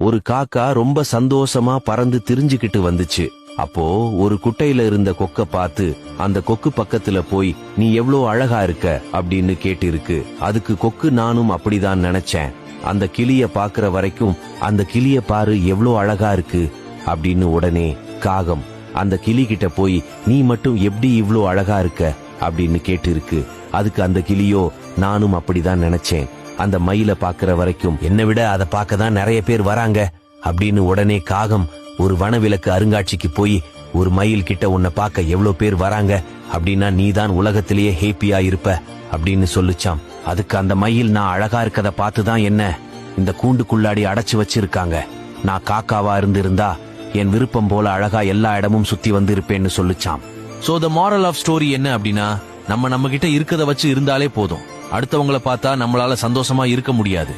ஒரு காக்கா ரொம்ப சந்தோஷமா பறந்து திரிஞ்சுக்கிட்டு வந்துச்சு. அப்போ ஒரு குட்டையில இருந்த கொக்க பார்த்து அந்த கொக்கு பக்கத்துல போய் நீ எவ்ளோ அழகா இருக்க? அப்படின்னு கேட்டிருக்கு. அதுக்கு கொக்கு நானும் அப்படிதான் நினைச்சேன். அந்த கிளிய பாக்குற வரைக்கும் அந்த கிளிய பாரு எவ்ளோ அழகா இருக்கு. அப்படின்னு உடனே காகம் அந்த கிளி கிட்ட போய் நீ மட்டும் எப்படி இவ்ளோ அழகா இருக்க? அப்படின்னு கேட்டிருக்கு. அதுக்கு அந்த கிளியோ நானும் அப்படிதான் நினைச்சேன். அந்த மயில பாக்குற வரைக்கும். என்னை விட அதை பார்க்க தான் நிறைய பேர் வராங்க. அப்படின்னு உடனே காகம் ஒரு வனவிலக்கு அருங்காட்சிக்கு போய் ஒரு மயில் கிட்ட உன்னை பார்க்க எவ்வளவு பேர் வராங்க? அப்படின்னா நீ தான் உலகத்திலேயே ஹேப்பியா இருப்ப. அப்படின்னு சொல்லுச்சாம். அதுக்கு அந்த மயில் நான் அழகா இருக்கத பார்த்து தான் என்ன? இந்த கூண்டுக்குள்ளாடி அடைச்சு வச்சிருக்காங்க. நான் காக்காவா இருந்திருந்தா என் விருப்பம் போல அழகா எல்லா இடமும் சுத்தி வந்து இருப்பேன்னு சொல்லுச்சாம். So the moral of story என்ன அப்படின்னா நம்ம நம்ம கிட்ட இருக்கத வச்சு இருந்தாலே போதும். அடுத்தவங்களை பார்த்தா நம்மளால சந்தோஷமா இருக்க முடியாது.